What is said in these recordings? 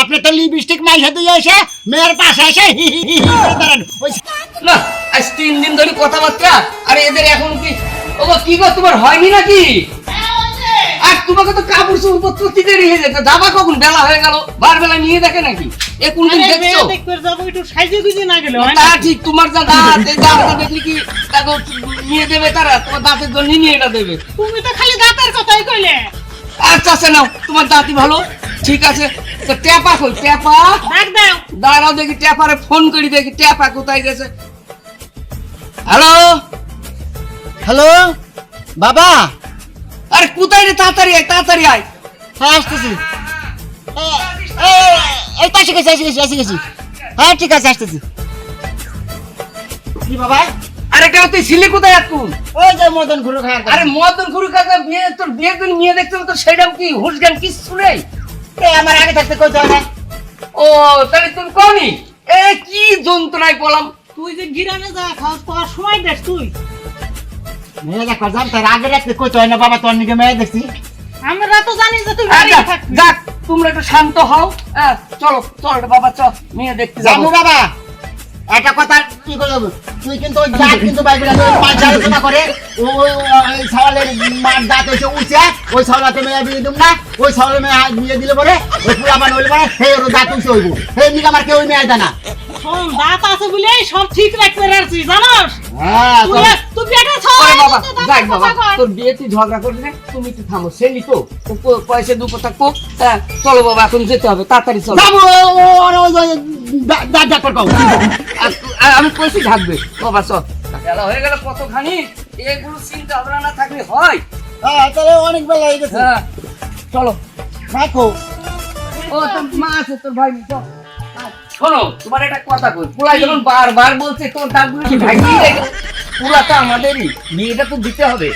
আপনি তো লিপস্টিক মাইসা দিয়ে এসে মেয়ের পাশে এসে হি হি হি হি করে দাঁড়ান। ওই না আজ তিন দিন ধরে কথাবার্তা আরে এদের এখন কি ও কি গো তোমার হয়নি নাকি? আর তোমাকে তো কাপড় চোপড় পত্র দিতে রেখে যেতে যাবা কখন বেলা হয়ে গেল? বার বেলা নিয়ে দেখে নাকি? এ কোনদিন আরে দেখছ? মেয়ে দেখতে যাব একটু সাইজে গুজে না গেলে তা ঠিক তোমার যা দাঁত এই দাঁতটা দেখলি কি তাকে নিয়ে দেবে তারা? তোমার দাঁতের জন্য নিয়ে এটা দেবে। তুমি তো খালি দাঁতের কথাই কইলে। আচ্ছা আচ্ছা নাও তোমার দাঁতই ভালো। ঠিক আছে তো ট্যাপা কই? ট্যাপা? দাঁড়াও দেখি ট্যাপারে ফোন করি দেখি ট্যাপা কোথায় গেছে? হ্যালো? হ্যালো? বাবা? আরে কোথায় রে? তাড়াতাড়ি আয় তাড়াতাড়ি আয়। হ্যাঁ আসতেছি। এই এসে গেছি এসে গেছি এসে গেছি। হ্যাঁ ঠিক আছে আসতেছি। কি বাবা? আরে তুই ছিলি কোথায় এখন? ওই যে মদন ঘুরে খাওয়ার আরে মদন গুরু কাকা বিয়ে তোর বিয়ে দিন নিয়ে দেখতে তো সেটাও কি হুশ জ্ঞান কিচ্ছু নেই? আমার আগে থাকতে কইতে না ও তাহলে তুমি কনি এ কি যন্ত্রণায় বললাম তুই যে সময় দেখ তুই। মেয়ে দেখো জান তার আগে রাখতে কইতে না বাবা তোর নিকে মেয়ে দেখছি। আমরা তো জানি যে তুই বাড়িতে যাক তোমরা একটু শান্ত হও। হ্যাঁ চলো চল বাবা চল মেয়ে দেখতে যাব। বাবা একটা কথা কি করব তুই কিন্তু ওই দাঁত কিন্তু পাঁচ আলোচনা করে ওই সওয়ালের মার দাঁত হয়েছে উঠছে ওই সওয়ালাতে মেয়ে বিয়ে দিব না, ওই সওয়ালে মেয়ে বিয়ে দিলে পরে, ওই পুরা মানে হইলে পরে, সেই ওর দাঁত উঠছে হইব। সেই নিকে আমার কেউ মেয়ে জানা দাঁত আছে বলে সব ঠিক রাখতে পারছিস জানোস? হ্যাঁ তুই তো- তুই ছয় বাবা যাক বাবা তোর বিয়ে তুই ঝগড়া করবি না তুমি একটু থামো সেলি তো তো পয়সা দু কথা কোক হ্যাঁ চলো বাবা এখন যেতে হবে তাড়াতাড়ি চলো। যাব দাঁত দাঁত কর আর আমি কইছি থাকবে বাবা চল। বেলা হয়ে গেল কতখানি এগুলো চিন্তা ভাবনা না থাকলে হয়। হ্যাঁ তাহলে অনেক বেলা হয়ে গেছে। হ্যাঁ। চলো রাখো। ও তোর মা আছে তোর ভাই চল। শোনো তোমার একটা কথা কই পোলাই যখন বারবার বলছে তোর দাঁতগুলো কি ভাঙিয়ে পোলা তো আমাদেরই বিয়েটা তো দিতে হবে।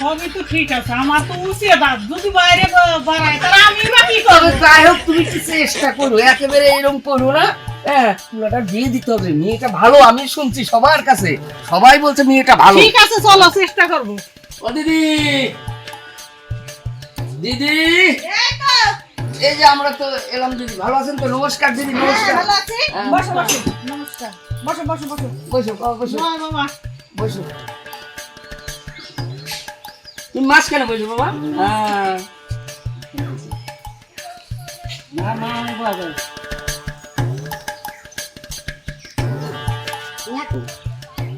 সবই তো ঠিক আছে আমার তো উচিত দাঁত। যদি বাইরে বাড়ায় তাহলে আমি বা কি করব? যাই হোক তুমি একটু চেষ্টা করো একেবারে এরকম করো না। হ্যাঁ পোলাটা বিয়ে দিতে হবে মেয়েটা ভালো আমি শুনছি সবার কাছে। সবাই বলছে মেয়েটা ভালো। ঠিক আছে চলো চেষ্টা করব। ও দিদি! দিদি! এই যে আমরা তো এলাম দিদি ভালো আছেন তো? নমস্কার দিদি নমস্কার। ভালো আছি। হ্যাঁ। বসো বসো। নমস্কার। বসো বসো বসো। বসো বাবা, বসো। বাবা বসো। তুমি মাঝখানে বসো বাবা? হ্যাঁ। বাবা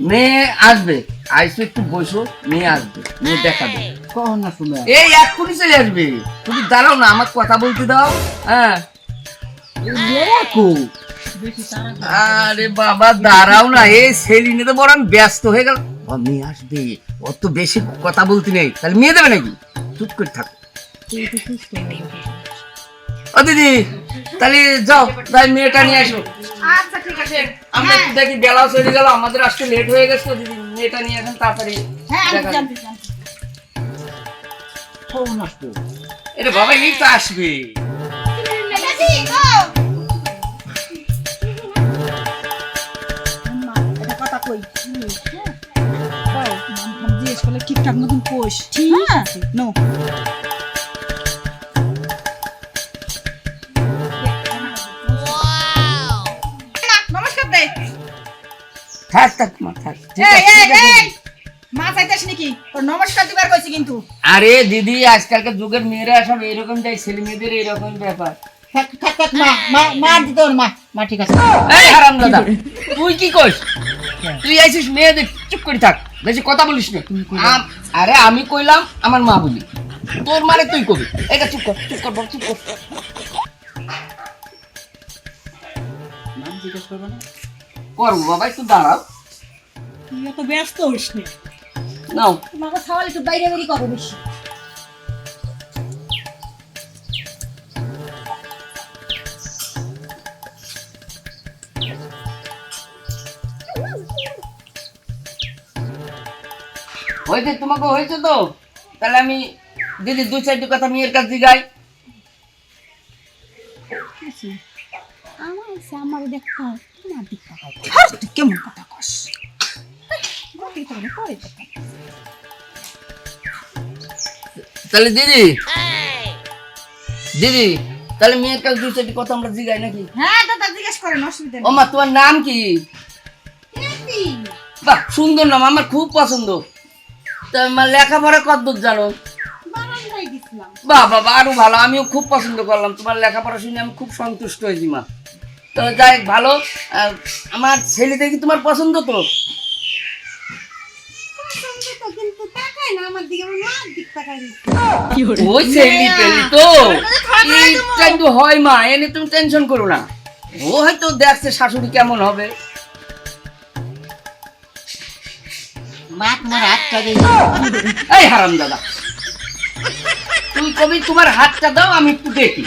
মেয়ে আসবে। আইসো একটু বসো মেয়ে আসবে মেয়ে দেখাবে। কখন না শুনে এই এক্ষুনি চলে আসবে। তুমি দাঁড়াও না আমার কথা বলতে দাও হ্যাঁ। আরে বাবা দাঁড়াও না এই সেলিনে তো বড় আমি ব্যস্ত হয়ে গেল। ও মেয়ে আসবে ওর তো বেশি কথা বলতে নেই তাহলে মেয়ে দেবে নাকি? চুপ করে থাকো। ও দিদি তাহলে যাও তাই মেয়েটা নিয়ে আসো। আচ্ছা ঠিক আছে। আমরা একটু দেখি বেলাও চলে গেল আমাদের আসতে লেট হয়ে গেছে দিদি মেয়েটা নিয়ে আসেন তাড়াতাড়ি হ্যাঁ এটা বাবা এই তো আসবে। হ্যাঁ? ঠিকঠাক মতন কোষ ঠিক আছে না, থাক থাক মা থাক। ঠিক আছে, ঠিক আছে। এই! মা চাইতেছ নাকি? তোর নমস্কার দিবার কইছি কিন্তু। আরে দিদি আজকালকার যুগের মেয়েরা সব এরকম দেয় ছেলে মেয়েদের এরকম ব্যাপার। থাক থাক থাক মা মা মা দিতে ওর মা মা ঠিক আছে। এই হারাম দাদা তুই কি কইস? তুই আইছিস মেয়েদের চুপ করে থাক বেশি কথা বলিস না। আম- আরে আমি কইলাম আমার মা বলি। তোর মানে তুই কবি। এটা চুপ কর চুপ কর বাবা, চুপ কর। নাম জিজ্ঞেস করবে না? করব বাবা একটু দাঁড়াও। তুই এত ব্যস্ত হইস না। নাও। তোমাকে সওয়াল একটু বাইরে বেরি করো বেশি। হয়েছে তোমাকে হয়েছে তো? তাহলে আমি দিদি দু চারটি কথা মেয়ের কাছে জিগাই। আমার এসে আমার দেখা তোমার দিক তাকাও আর তুই কেমন কথা কস? গতি তাহলে পরে দেখা তাহলে দিদি দিদি তাহলে মেয়ের কাছে দুই চারটি কথা আমরা জিগাই নাকি? হ্যাঁ দাদা জিজ্ঞেস করেন অসুবিধা ও নেই। মা তোমার নাম কি? বাহ সুন্দর নাম আমার খুব পছন্দ। তা লেখাপড়া কতদূর জানো? বাহ বাবা আরও ভালো আমিও খুব পছন্দ করলাম। তোমার লেখাপড়া শুনে আমি খুব সন্তুষ্ট হয়েছি মা। তো যাই ভালো। আমার ছেলে দেখি তোমার পছন্দ তো? পছন্দ তো কিন্তু তাকায় না আমার দিকে আমার মার দিক তাকায় ওই ছেলে পেলি তো। এইটা কিন্তু হয় মা এনে তুমি টেনশন করো না। ও হয়তো দেখছে শাশুড়ি কেমন হবে। মা তোমার হাতটা দিই এই হারাম দাদা তুই কবি তোমার হাতটা দাও আমি একটু দেখি।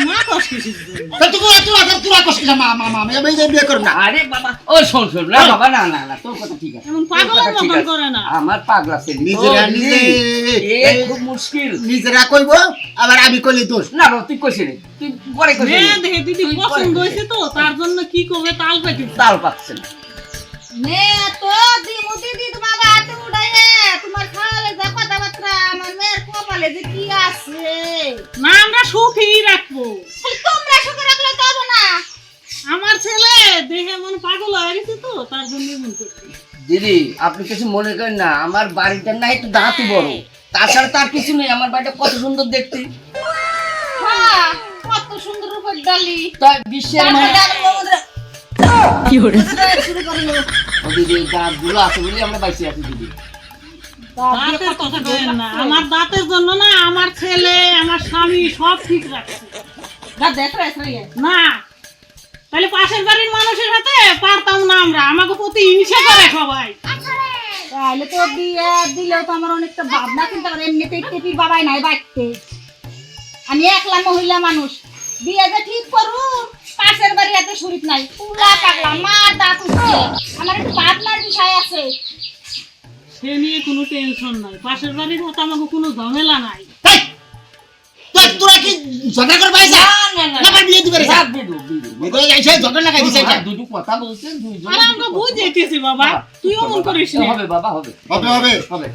মা কষ্ট কিসের জন্য? তা তুমি এত আদর তুলা কষ্ট করে মা মা মা আমি এই বিয়ে করব না। আরে বাবা ও শোন শোন না বাবা না না না তোর কথা ঠিক আছে। এমন তোর পাগলের মতন করে না। আমার পাগলা ছেলে নিজেরা নিজে- এ খুব মুশকিল। নিজেরা কইব আবার আমি কইলি দোষ। না রে, তুই কইছিস রে। তুই পরে কইছিস রে। দেখে দিদি পছন্দ হয়েছে তো তার জন্য কি করবে তাল পাইতে তাল পাচ্ছে না। তো দিমু দিদি তোমার হাতে তোমার কথাবার্তা আমার মেয়ের কপালে যে কি আছে? না আমরা সুখেই রাখব। তোমরা সুখে রাখলে তো হবে না। আমার ছেলে দেখে মন পাগল হয়ে গেছে তো তার জন্য মন করছি। দিদি আপনি কিছু মনে করেন না আমার বাড়িটা না একটু দাঁতই বড়। তাছাড়া তার কিছু নেই আমার বাড়িটা কত সুন্দর দেখতে। হ্যাঁ কত সুন্দর ডালি। তাই বিশ্বের মানে শুরু করল দিদি দাঁতগুলো আছে বলে আমরা বাইসে আছি দিদি। আমার দাঁতের জন্য না আমার ছেলে আমার স্বামী সব ঠিক রাখছে। না এসে না তাহলে পাশের বাড়ির মানুষের সাথে পারতাম না আমরা। আমাকে প্রতি হিংসা করে সবাই। তাহলে তো বিয়ে দিলেও তো আমার অনেকটা ভাবনা চিন্তা করে এমনিতে টেপির বাবাই নাই বাড়তে? আমি একলা মহিলা মানুষ। বিয়ে যে ঠিক করু পাশের বাড়ি এত শরীর নাই। পুরা পাগলা মার দাঁত উঠছে আমার একটু ভাবনার বিষয় আছে। সে নিয়ে কোনো টেনশন নাই। পাশের বাড়ির আমাকে কোনো ঝামেলা নাই। এই, তোরা কি ঝগড়া করবা আইছা না না না বিয়ে দিবে রে বিদু, বিদু। যাইছে ঝগড়া লাগাই দিছে এটা দুটো কথা বলছে দুইজন আর আমরা বুঝেছি বাবা। তুই অমন করিস না। হবে বাবা হবে। হবে হবে। হবে।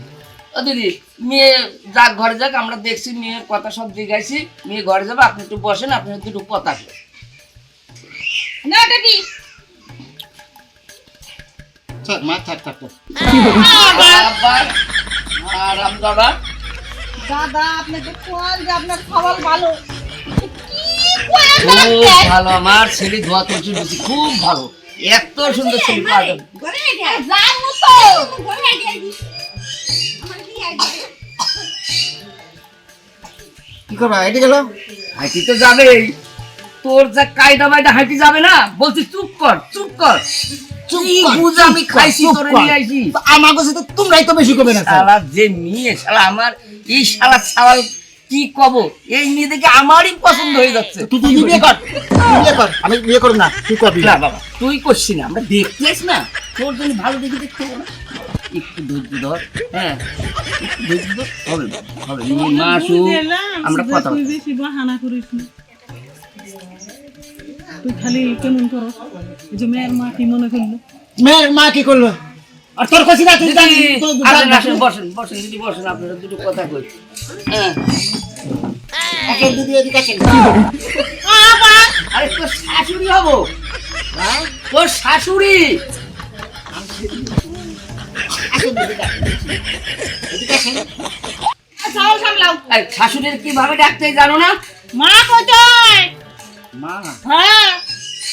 ও দিদি মেয়ে যাক ঘরে যাক আমরা দেখছি মেয়ের কথা সব জিজ্ঞাসি মেয়ে ঘরে যাবে আপনি একটু বসেন আপনি দুটো কথা। না টেপি থাক মা থাক থাক থাক। আরাম দাদা দাদা আপনি তো কোন যে আপনার খাবার ভালো। খুব ভালো আমার ছেলে ধোয়া তুলছি খুব ভালো। এত সুন্দর ছেলে পাওয়া যাবে। কি করবা গেল? হাঁটি তো যাবেই। তোর যা কায়দা বাইদা হাঁটি যাবে না? বলছি চুপ কর চুপ কর। আমি খাইছি তোরে নিয়ে আইছি। আমার কাছে তো তোমরাই তো বেশি করবে না শালা যে মেয়ে শালা আমার এই শালা সাওয়াল কি কব? এই মেয়ে দেখে আমারই পছন্দ হয়ে যাচ্ছে। তুই তুই বিয়ে কর? বিয়ে কর। আমি বিয়ে করব না তুই করবি না। বাবা তুই করছি না আমরা দেখতে না। তোর জন্য ভালো দেখে দেখতে না। একটু ধৈর্য ধর হ্যাঁ ধৈর্য ধর। হবে হবে আমরা কথা বেশি বাহানা করিস না। তুই খালি কেমন করো যে মেয়ের মা কি মনে করল? মেয়ের মা কি করল? আর তোর কাছে না তুই। আসেন, বসেন বসেন দিদি বসেন আপনারা দুটো কথা কই। হ্যাঁ। আসেন দিদি এদিকে আসেন। আরে তোর শাশুড়ি হব? হ্যাঁ? তোর শাশুড়ি? এই শাশুড়ির কীভাবে ডাকতে জানো না? মা কোথায়? মা। হ্যাঁ?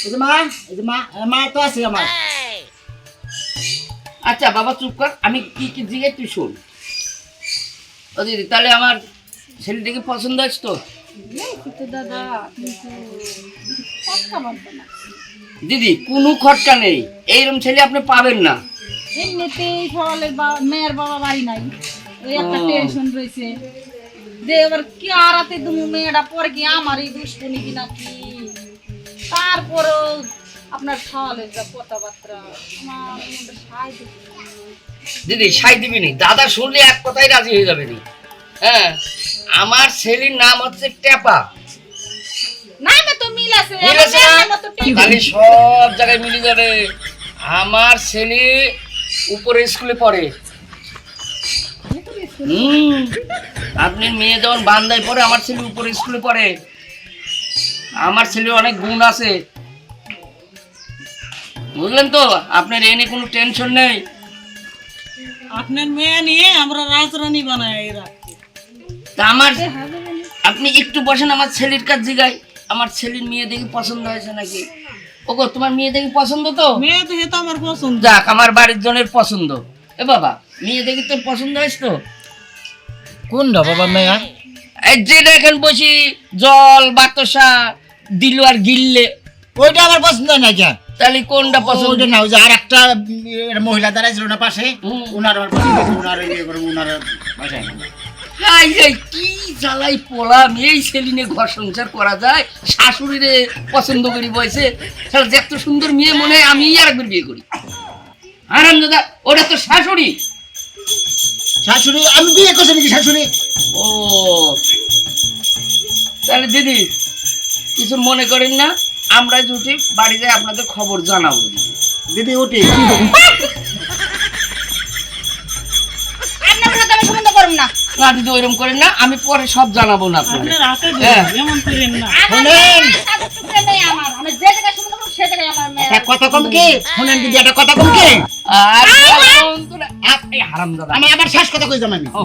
এই যে মা এই যে মা মা তো আছে আমার। আচ্ছা বাবা চুপ কর আমি কি কি জিজ্ঞেস তুই শোন। ও দিদি তাহলে আমার ছেলেটিকে পছন্দ আছে তো দাদা কোনো খরচা নেই এইরকম ছেলে আপনি পাবেন না। এমনিতেই সকালের মেয়ের বাবা বাড়ি নাই। এই একটা টেনশন রয়েছে। যে এবার কি আরাতে তুমি মেয়েটা পরে কি আমারই দুষ্কর্মী কি নাকি তারপরও আপনার সওয়ালের যা কথাবার্তা আমার। দিদি সাই দিবি নি। দাদা শুনলে এক কথাই রাজি হয়ে যাবে নি। হ্যাঁ আমার ছেলের নাম হচ্ছে টেপা না না তো মিল আছে। তাহলে সব জায়গায় মিলে যাবে। আমার ছেলে উপরে স্কুলে পড়ে। হুম আপনার মেয়ে যখন বান্দায় পড়ে আমার ছেলে উপরে স্কুলে পড়ে। আমার ছেলে অনেক গুণ আছে। বুঝলেন তো? আপনার এ নিয়ে কোনো টেনশন নেই। আপনার মেয়ে নিয়ে আমরা রাজরানী বানাই রাখছি তা আমার আপনি একটু বসেন আমার ছেলের কাছে জিগাই। আমার ছেলের মেয়ে দেখি পছন্দ হয়েছে নাকি? ওগো তোমার মেয়ে দেখি পছন্দ তো? মেয়ে দেখে তো আমার পছন্দ। যাক আমার বাড়ির জনের পছন্দ। এ বাবা মেয়ে দেখি তোর পছন্দ হয়েছে তো? কোনটা বাবা মেয়া? এই যে দেখেন বসি জল বাতাসা দিল আর গিললে। ওইটা আমার পছন্দ না কে তাহলে কোনটা পছন্দ? না ওই যে আর একটা মহিলা দাঁড়াইছিল না পাশে। ওনার আমার পছন্দ ওনার ইয়ে করে ওনার বাসায় হাই হাই কি জ্বালাই পোলাম এই সেলিনে ঘর সংসার করা যায়? শাশুড়িরে পছন্দ করি বয়সে। তাহলে যে এত সুন্দর মেয়ে মনে হয় আমি আর একবার বিয়ে করি। আরাম দাদা ওটা তো শাশুড়ি। শাশুড়ি আমি বিয়ে করছি নাকি শাশুড়ি? ও তাহলে দিদি কিছু মনে করেন না আমরা জুটি বাড়ি যাই আপনাদের খবর জানাব। দিদি উঠি। আমি না। না দিদি ওইরকম করেন না আমি পরে সব জানাব না হাতে হ্যাঁ। আমি যে জায়গায় সম্বন্ধ করব সে জায়গায় আমার মেয়ে। একটা কথা কম কি? শুনেন দিদি একটা কথা কম কি? আর বন্ধুরা, আপনি হারাম দাদা আমি আবার শেষ কথা আমি? ও,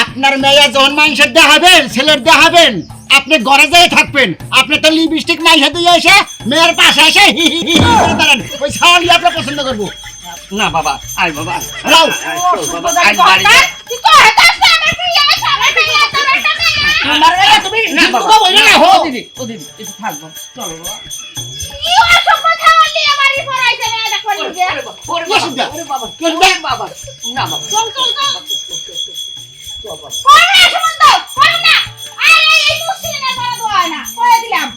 আপনার মেয়ে যখন মাংসের দেখাবেন ছেলের দেখাবেন আপনি ঘরে যেয়ে থাকবেন আপনি তো লিপস্টিক মাইসা দিয়ে এসে মেয়ের পাশে এসে হি হি হি হি করে দাঁড়ান ওই ছাড়ি আপনার পছন্দ করব না বাবা আয় বাবা রাও বাবা, করব না এই মুসলিমের করা দোয়া না। করে দিলাম।